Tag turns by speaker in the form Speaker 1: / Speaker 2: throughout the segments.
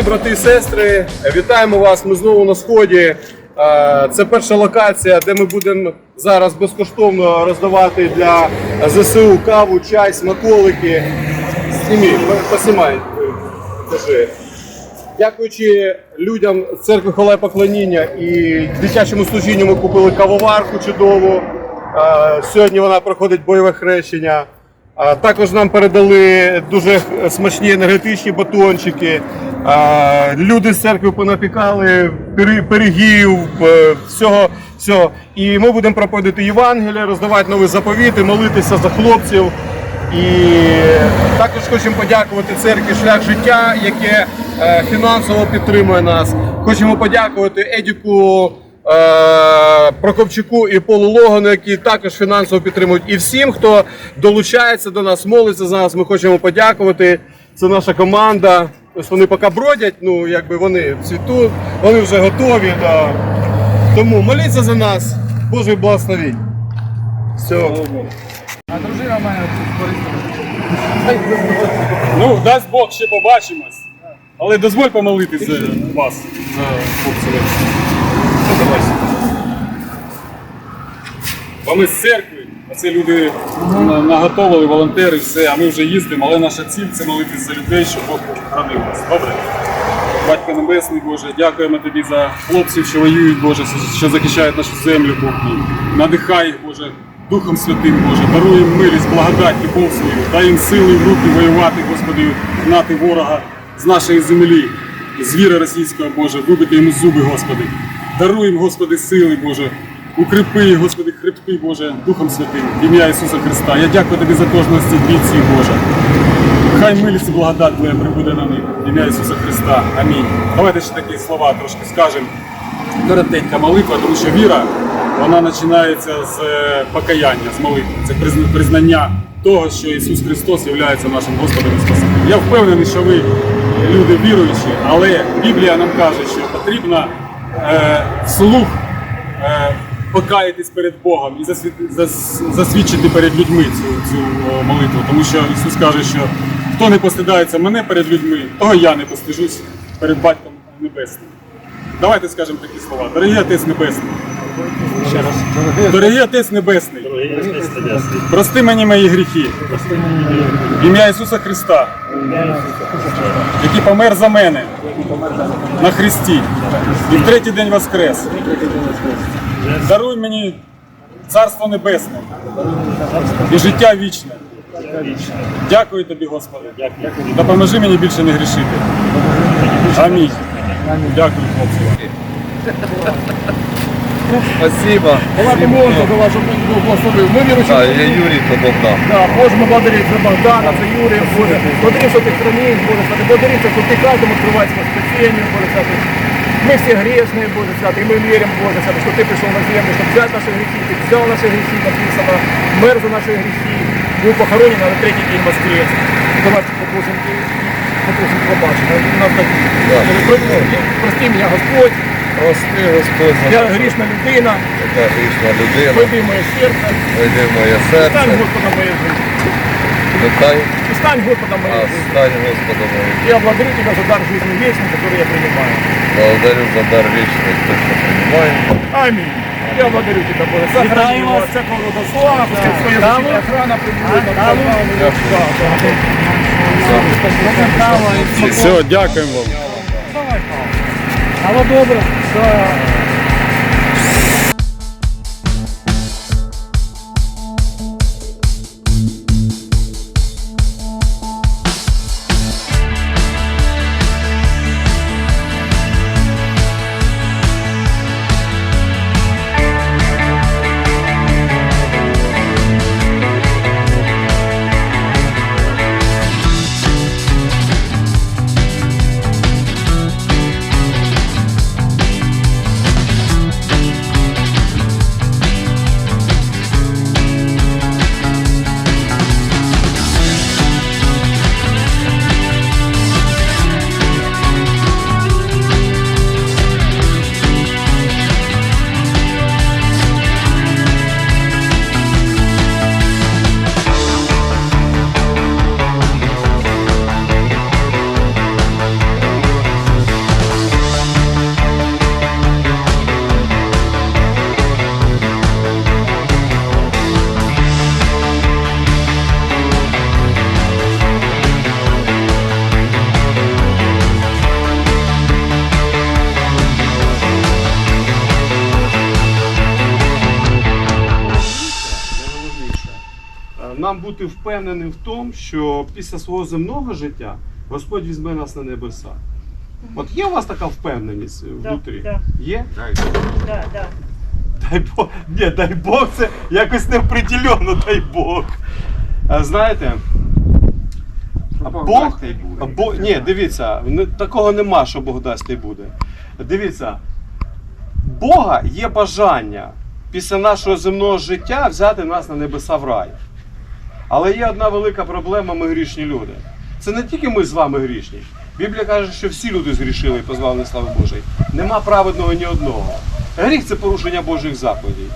Speaker 1: Шановні брати і сестри, вітаємо вас. Ми знову на сході. Е, Це перша локація, де ми будемо зараз безкоштовно роздавати для ЗСУ каву, чай, смаколики. Сніми, посімай. Дякуючи людям церкви Холе Поклоніння і дитячому служінню ми купили кавоварку чудову. Е, Сьогодні вона проходить бойове хрещення. А Також нам передали дуже смачні енергетичні батончики. А, Люди з церкви понапікали пирі- пирігів, е, всього, всього. І ми будемо проповідати Євангелія, роздавати нові заповіти, молитися за хлопців. І також хочемо подякувати церкві Шлях життя, яке е, фінансово підтримує нас. Хочемо подякувати Едіку Прокопчуку і Полу Логану, які також фінансово підтримують. І всім, хто долучається до нас, молиться за нас. Ми хочемо подякувати. Це наша команда. Ось вони поки бродять, ну якби вони цвітуть, вони вже готові. Да. Тому моліться за нас, Божий благословінь. Все.
Speaker 2: А дружина в мене
Speaker 3: Ну, дасть Бог, ще побачимось. Але дозволь помолитися вас за хлопців. Бо ми з церкви, а це люди наготовили, волонтери, все, а ми вже їздимо, але наша ціль це молитися за людей, щоб Бог хранив нас. Добре? Батько Небесний Боже, дякуємо тобі за хлопців, що воюють, Боже, що захищають нашу землю, Бог мій. Надихай їх, Боже, Духом Святим, Боже, даруй їм милість, благодать, любов свою, дай їм сили в руки воювати, Господи, гнати ворога з нашої землі, звіра російського, Боже, вибити йому зуби, Господи. Даруй їм, Господи, сили, Боже. Укріпи, Господи, хребти, Боже, Духом Святим, ім'я Ісуса Христа. Я дякую Тобі за цих бійців, Боже. Хай милість і благодать Твоя прибуде на них. Ім'я Ісуса Христа. Амінь. Давайте ще такі слова трошки скажемо. Коротенька молитва, тому що віра вона починається з е, покаяння, з молитви. Це призна- признання того, що Ісус Христос є нашим Господом і Спасителем. Я впевнений, що ви люди віруючі, але Біблія нам каже, що потрібно е, вслух е, покаятись перед Богом і засвідчити перед людьми цю, цю молитву. Тому що Ісус каже, що хто не постидається мене перед людьми, того я не постижусь перед Батьком Небесним. Давайте скажемо такі слова. Дорогий Отець Небесний. Ще раз. Дорогий Отець Небесний. Прости мені мої гріхи. В ім'я Ісуса Христа, який помер за мене на Христі. І в третій день воскрес. Даруй мені Царство Небесне і життя вічне. Дякую тобі, Господи. Допоможи мені більше не грішити. Амінь. Дякую, хлопці.
Speaker 4: Спасибо.
Speaker 2: була помолка за Бог благословив. Ми віруючи.
Speaker 4: Да, я Юрий то Богдан.
Speaker 2: Да, можемо благодарити за Богдана, за Юрія, Боже. Благодарим, що ти храниш, Боже. Благодарим, що ти каждому открываешь спасение, Боже. Мы все грешные, Боже Святый, и мы верим, Боже Святый, что Ты пришел на землю, чтобы взять наши грехи, Ты взял наши грехи, написано, мер за наши грехи, был похоронен, а на третий день воскрес. Давайте попросим, попросим пробачення. Нам так, прости меня, Господь,
Speaker 4: Прости, Господь, за
Speaker 2: я грішна людина,
Speaker 4: така грішна людина.
Speaker 2: вийди в моє серце,
Speaker 4: Вийди в моє
Speaker 2: стань
Speaker 4: серце.
Speaker 2: Господом моєї житті.
Speaker 4: Питай,
Speaker 2: И стань Господом
Speaker 4: а
Speaker 2: моей жизни.
Speaker 4: стань Господом моїм.
Speaker 2: Я благодарю Тебя за дар жизни вечной, который я принимаю.
Speaker 4: Благодарю за дар вічний, хто що приймає.
Speaker 2: Аминь. Я благодарю Тебя, Боже. Сохрани вас, всякого рода слава, пускай своя защита охрана прибудет
Speaker 3: Все, дякуємо вам.
Speaker 2: Алло, добре.
Speaker 1: Бути впевненим в тому, що після свого земного життя Господь візьме нас на небеса. От є у вас така впевненість внутрі?
Speaker 5: да.
Speaker 1: Є?
Speaker 5: Да, да.
Speaker 1: Дай Бог, ні, дай Бог, це якось неопределенно, дай Бог. А, знаєте, Бог, Бог, ні, дивіться, не- такого нема, що Бог дасть не буде. Дивіться, Бога є бажання після нашого земного життя взяти нас на небеса в рай. Але є одна велика проблема, ми грішні люди. Це не тільки ми з вами грішні. Біблія каже, що всі люди згрішили і позбавлені слави Божої. Нема праведного ні одного. Гріх це порушення Божих заповідей.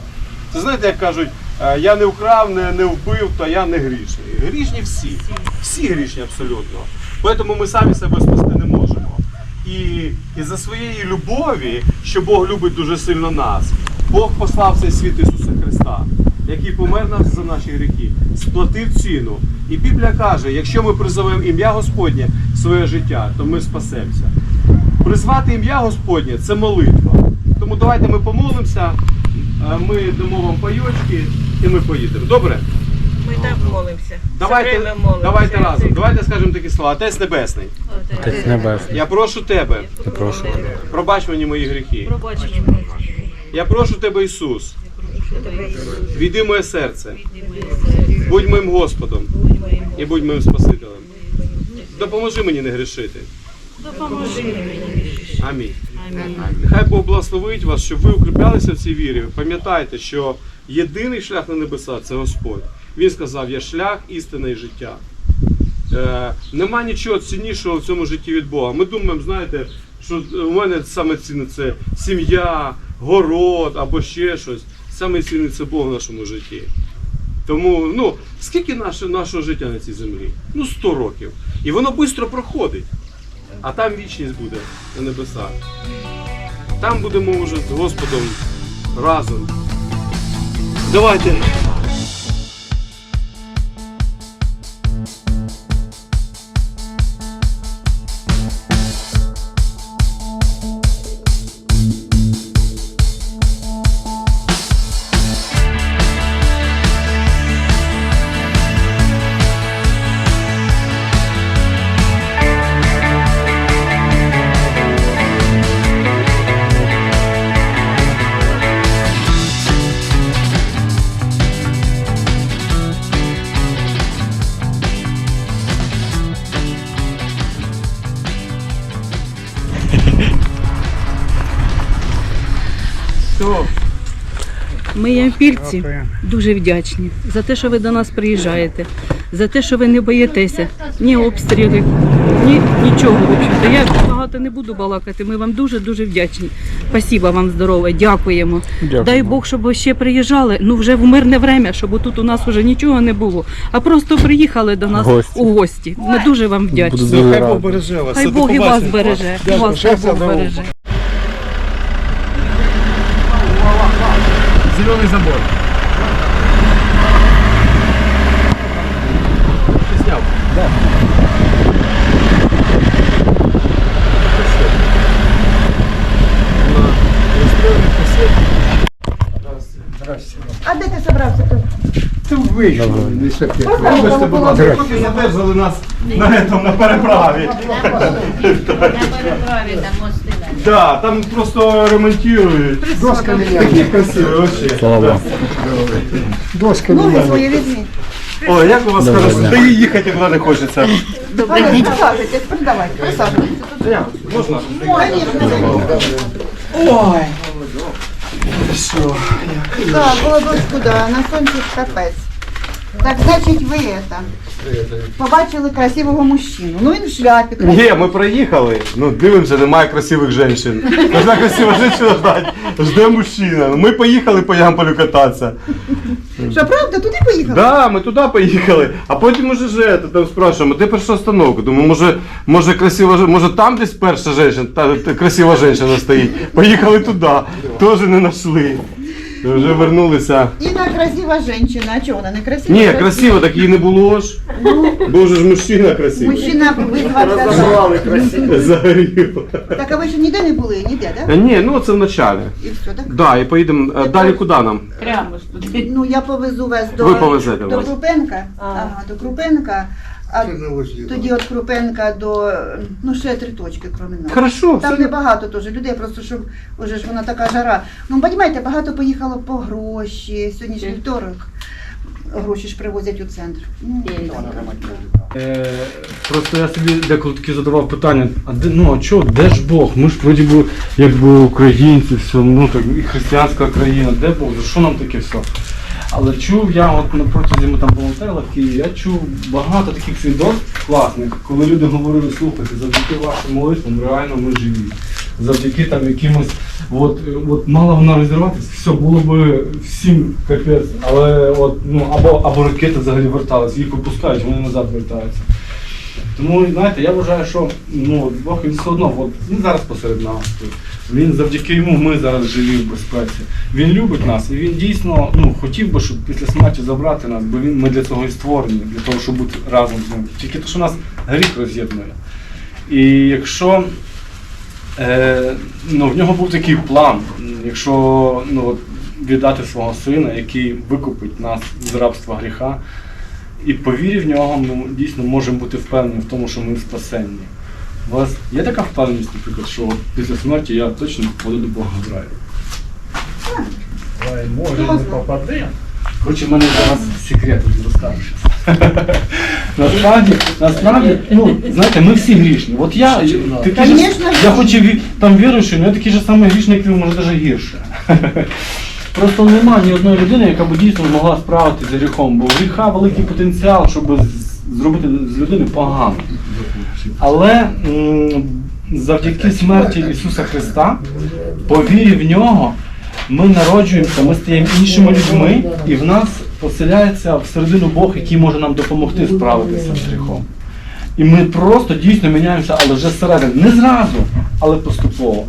Speaker 1: Це знаєте, як кажуть, е, я не вкрав, не, не вбив, то я не грішний. Грішні всі. Всі грішні абсолютно. Тому ми самі себе спасти не можемо. І, і за своєї любові, що Бог любить дуже сильно нас, Бог послав цей світ Ісуса Христа, який помер нас за наші гріхи, сплатив ціну. І Біблія каже, якщо ми призовемо ім'я Господнє в своє життя, то ми спасемося. Призвати ім'я Господнє це молитва. Тому давайте ми помолимося, ми дамо вам пайочки і ми поїдемо. Добре?
Speaker 5: Ми так молимося.
Speaker 1: Давайте,
Speaker 5: молимося.
Speaker 1: давайте разом. Давайте скажемо такі слова. Отець Небесний,
Speaker 6: Отець Небесний,
Speaker 1: я прошу тебе,
Speaker 6: я прошу
Speaker 1: пробач мені мої гріхи.
Speaker 5: Пробач мені.
Speaker 1: Я прошу тебе, Ісус,
Speaker 5: віди моє серце.
Speaker 1: будь моїм Господом і будь моїм Спасителем. Допоможи мені не грішити.
Speaker 5: Допоможи мені.
Speaker 1: Амінь.
Speaker 5: Амінь.
Speaker 1: Нехай Бог благословить вас, щоб ви укріплялися в цій вірі. Пам'ятайте, що єдиний шлях на небеса це Господь. Він сказав: я шлях, істина і життя. Е, нема нічого ціннішого в цьому житті від Бога. Ми думаємо, знаєте, що у мене саме цінне це сім'я, город або ще щось. Саме це Бог в нашому житті. Тому, ну, скільки наше, нашого життя на цій землі? Ну, 100 років. І воно швидко проходить. А там вічність буде на небесах. Там будемо вже з Господом разом. Давайте.
Speaker 7: Ми дуже вдячні за те, що ви до нас приїжджаєте, за те, що ви не боїтеся ні обстрілів, ні нічого. В. Я багато не буду балакати. Ми вам дуже дуже вдячні. Спасіба вам здорове, дякуємо.
Speaker 6: Дякую.
Speaker 7: Дай Бог, щоб ви ще приїжджали. Ну вже в мирне время, щоб тут у нас вже нічого не було, а просто приїхали до нас
Speaker 6: Гості.
Speaker 7: у гості. Ми дуже вам вдячні.
Speaker 6: Буду дуже радий.
Speaker 1: береже вас.
Speaker 7: Хай Бог і вас береже. І вас Бог береже.
Speaker 2: Зелений забор.
Speaker 1: Сняв.
Speaker 8: А де ти собрався тут?
Speaker 1: Вибачте, будь ласка, поки задержали нас на, этом, на переправі. Да, там просто ремонтують. Такі красиві, вообще.
Speaker 6: Слава Богу.
Speaker 8: Ноги свої візьміть.
Speaker 1: Ой, як у вас
Speaker 6: Доброго
Speaker 1: хорошо.
Speaker 6: дня.
Speaker 1: Та і їхати куди не хочеться.
Speaker 8: Присаджуйтесь, продавайте, присаджуйтесь.
Speaker 1: Можна?
Speaker 8: Конечно. Да, було дочку, да, на сонці капець. Так, значить, ви это, побачили красивого мужчину. Ну він в шляпі. красивий.
Speaker 1: Ні, ми проїхали. Ну, дивимося, немає красивих жінок. Кожна красива жінка ждать, жде мужчина. Ну, Ми поїхали по Ямполю кататися.
Speaker 8: Що, правда, туди поїхали?
Speaker 1: Да, ми туди поїхали, а потім уже ж это, там спрашуємо, де перша остановка? Думаю, може, може красива може там десь перша жінка, та, та красива жінка стоїть. Поїхали туди, теж не знайшли. Вже вернулися.
Speaker 8: Інна красива жінка, а чого вона не красива?
Speaker 1: Ні, красиво, так її не було ж. Був же ж мужчина красивий.
Speaker 8: Мужчина визвався.
Speaker 1: Загорів.
Speaker 8: Так, а ви ще ніде не були? Ніде, так?
Speaker 1: Е, Ні, ну це в началі.
Speaker 8: І все, так?
Speaker 1: Да, і поїдемо. е, Далі куди нам?
Speaker 7: Прямо ж туди.
Speaker 8: Ну, я повезу вас до,
Speaker 1: Ви повезете
Speaker 8: до
Speaker 1: вас.
Speaker 8: Крупенка. Ага, до Крупенка. А тоді від Крупенка до, ну, ще три точки, крім нас.
Speaker 1: Хорошо,
Speaker 8: Там
Speaker 1: все.
Speaker 8: небагато теж людей, просто щоб уже ж вона така жара. Ну, розумієте, багато поїхало по гроші. Сьогодні ж вівторок. Гроші ж привозять у центр. Ну,
Speaker 6: Е, просто я собі деколи таки задавав питання, а де, ну а чого, де ж Бог? Ми ж вроді би якби українці, все, ну так і християнська країна, де Бог? За що нам таке все? Але чув я от на протязі ми там волонтерила в Києві, я чув багато таких свідоцтв класних, коли люди говорили, слухайте, завдяки вашим молитвам реально ми живі. Завдяки там якимось, от, от мала вона розірватися, все було би всім капець. Але от, ну, або, або ракети взагалі вертались, їх випускають, вони назад вертаються. Тому, знаєте, я вважаю, що ну, Бог він все одно, от, він зараз посеред нас. тут. Він завдяки йому ми зараз живі в безпеці. Він любить нас і він дійсно ну, хотів би, щоб після смерті забрати нас, бо він, ми для цього і створені, для того, щоб бути разом з ним. Тільки те, що нас гріх роз'єднує. І якщо е, ну, в нього був такий план, якщо ну, от, віддати свого сина, який викупить нас з рабства гріха, і по вірі в нього ми дійсно можемо бути впевнені в тому, що ми спасенні. У вас є така впевненість, наприклад, що після смерті я точно попаду до Бога в рай?
Speaker 2: Ой, Може, не попаде.
Speaker 6: Коротше, в мене зараз секрет розкажу щас. Насправді, насправді, ну, знаєте, ми всі грішні. От я, такий же,
Speaker 8: Конечно,
Speaker 6: я хоч і ві- там віруючий, але я такий же самий грішний, як ви, може навіть гірше. Просто немає ні одної людини, яка б дійсно змогла справитися з гріхом, бо у гріха великий потенціал, щоб з- зробити з людини погано. Але завдяки смерті Ісуса Христа, по вірі в нього, ми народжуємося, ми стаємо іншими людьми, і в нас поселяється всередину Бог, який може нам допомогти справитися з гріхом. І ми просто дійсно міняємося, але вже зсередини. Не зразу, але поступово.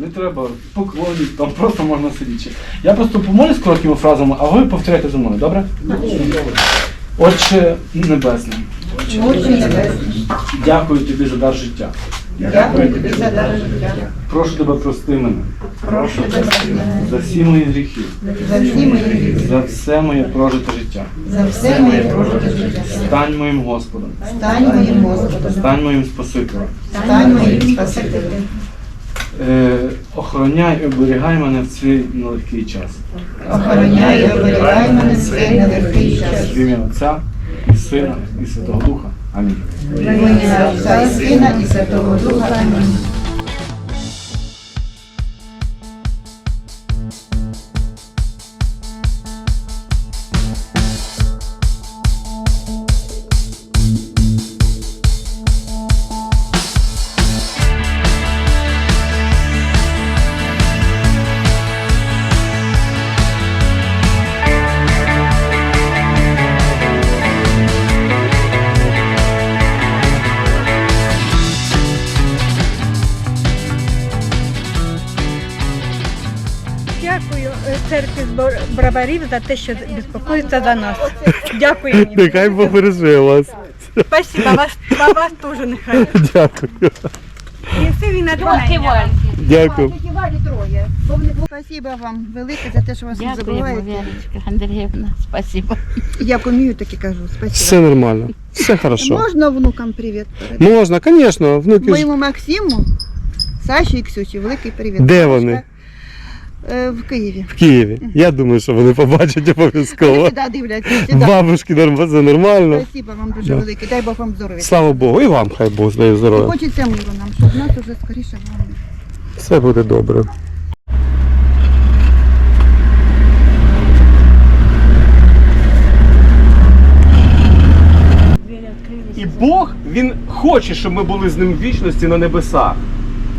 Speaker 6: Не треба поклонів, там просто можна сидіти. Я просто помолюсь короткими фразами, а ви повторяйте за мною, добре? Отче Небесний,
Speaker 8: Небесні.
Speaker 6: дякую тобі за дар життя.
Speaker 8: Дякую тобі за дар життя.
Speaker 6: Прошу тебе прости мене
Speaker 8: Прошу тебе
Speaker 6: за всі мої гріхи,
Speaker 8: за всі мої гріхи,
Speaker 6: за все моє прожите життя.
Speaker 8: за все моє прожите життя.
Speaker 6: Стань моїм Господом,
Speaker 8: Стань моїм Господом,
Speaker 6: стань моїм Спасителем.
Speaker 8: стань моїм Спасителем.
Speaker 6: Е, охороняй і оберігай мене в цей нелегкий час.
Speaker 8: Охороняй і оберігай мене в цей нелегкий час.
Speaker 6: В ім'я Отця Сина і Святого Духа. Амінь.
Speaker 8: Сина і Святого Духа. Амінь.
Speaker 9: Церкві з Бор- за те, що безпокоїться за нас. Дякую.
Speaker 1: Нехай Бог береже вас.
Speaker 9: Спасибо, вас, а вас теж нехай.
Speaker 1: Дякую.
Speaker 9: І все він натхнення.
Speaker 1: Дякую.
Speaker 8: Спасибо вам велике за те, що вас не забуваєте.
Speaker 5: Андріївна, спасибо.
Speaker 8: Я вмію таки кажу. Спасибо.
Speaker 1: Все нормально. Все хорошо.
Speaker 8: Можна внукам привіт передати?
Speaker 1: Можна, звісно, внуки.
Speaker 8: Моєму Максиму, Саші і Ксюші, великий привіт.
Speaker 1: Де вони?
Speaker 8: Е, В Києві.
Speaker 1: В Києві. Я думаю, що вони побачать обов'язково.
Speaker 8: завжди дивляться.
Speaker 1: Бабушки норм- це нормально.
Speaker 8: Спасибо вам дуже
Speaker 1: Да.
Speaker 8: велике. Дай Бог вам здоров'я.
Speaker 1: Слава Богу, і вам хай Бог здає здоров'я.
Speaker 8: Хочеться миру нам, щоб нас уже скоріше було.
Speaker 1: Все буде добре. І Бог, Він хоче, щоб ми були з ним в вічності на небесах.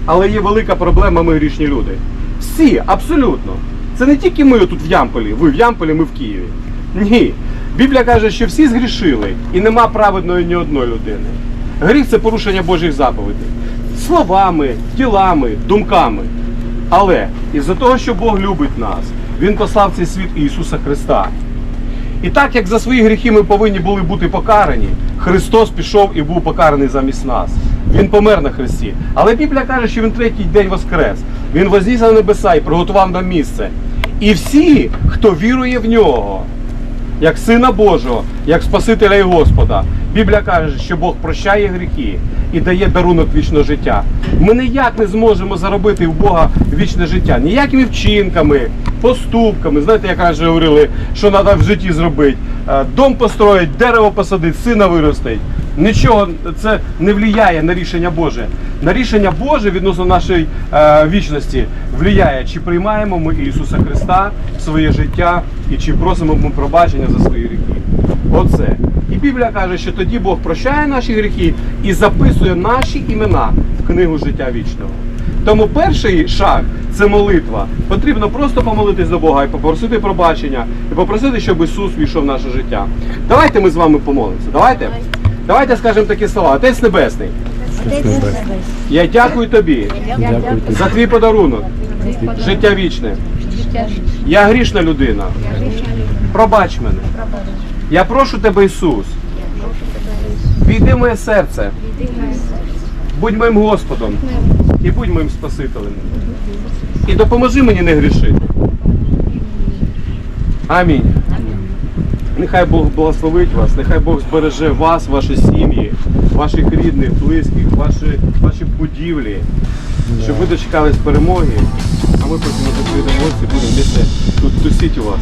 Speaker 1: Але є велика проблема, ми грішні люди. Всі, абсолютно. Це не тільки ми тут в Ямполі, ви в Ямполі, ми в Києві. Ні. Біблія каже, що всі згрішили і нема праведної ні одної людини. Гріх це порушення Божих заповідей. Словами, ділами, думками. Але із-за того, що Бог любить нас, Він послав цей світ Ісуса Христа. І так як за свої гріхи ми повинні були бути покарані, Христос пішов і був покараний замість нас. Він помер на хресті. Але Біблія каже, що він третій день воскрес. Він вознісся на небеса і приготував нам місце. І всі, хто вірує в нього, як Сина Божого, як Спасителя і Господа. Біблія каже, що Бог прощає гріхи і дає дарунок вічного життя. Ми ніяк не зможемо заробити в Бога вічне життя, ніякими вчинками, поступками. Знаєте, як раніше говорили, що треба в житті зробити. Е, Дом построїть, дерево посадити, сина виростить. Нічого це не впливає на рішення Боже. На рішення Боже відносно нашої е, вічності впливає, чи приймаємо ми Ісуса Христа в своє життя і чи просимо ми пробачення за свої гріхи. Оце. І Біблія каже, що тоді Бог прощає наші гріхи і записує наші імена в книгу життя вічного. Тому перший шаг це молитва. Потрібно просто помолитись до Бога і попросити пробачення, і попросити, щоб Ісус війшов в наше життя. Давайте ми з вами помолимося. Давайте. Давайте скажемо такі слова. Отець Небесний. Я дякую тобі за твій подарунок, життя вічне. Я грішна людина. Пробач мене. Я прошу тебе, Ісус. Війди в моє серце. Будь моїм Господом і будь моїм Спасителем. І допоможи мені не грішити. Амінь. Нехай Бог благословить вас, нехай Бог збереже вас, ваші сім'ї, ваших рідних, близьких, ваші, ваші будівлі, щоб ви дочекались перемоги, а ми потім на році будемо місце тут тусіть у вас.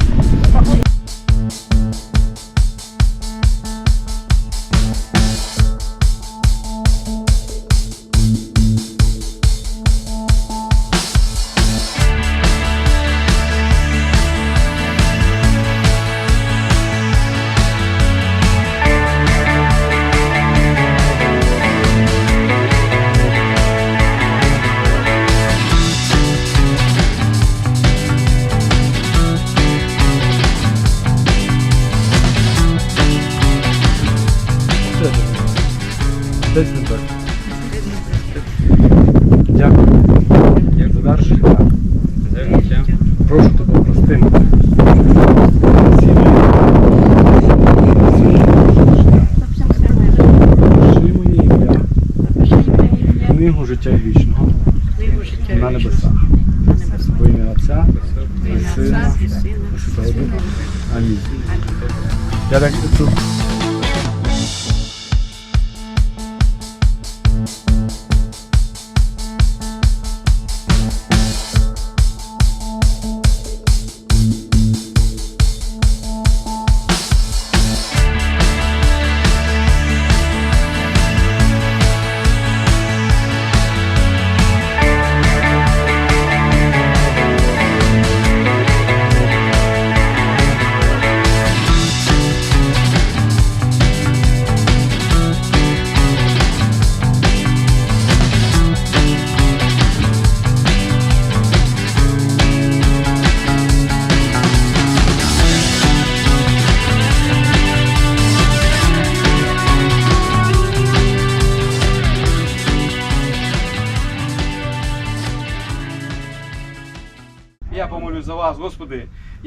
Speaker 6: Книгу життя вічного. На небесах. Во ім'я Отця і Сина. Амінь. Я так тут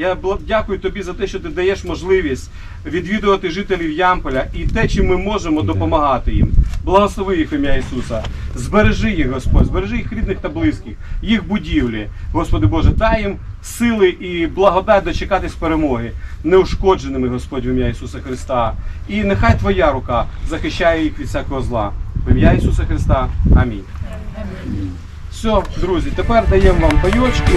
Speaker 1: Я дякую тобі за те, що ти даєш можливість відвідувати жителів Ямполя і те, чим ми можемо допомагати їм. Благослови їх ім'я Ісуса. Збережи їх, Господь, збережи їх рідних та близьких, їх будівлі. Господи Боже, дай їм сили і благодать дочекатись перемоги, неушкодженими, Господь, в ім'я Ісуса Христа. І нехай Твоя рука захищає їх від всякого зла. В ім'я Ісуса Христа. Амінь. Все, друзі, тепер даємо вам пайочки.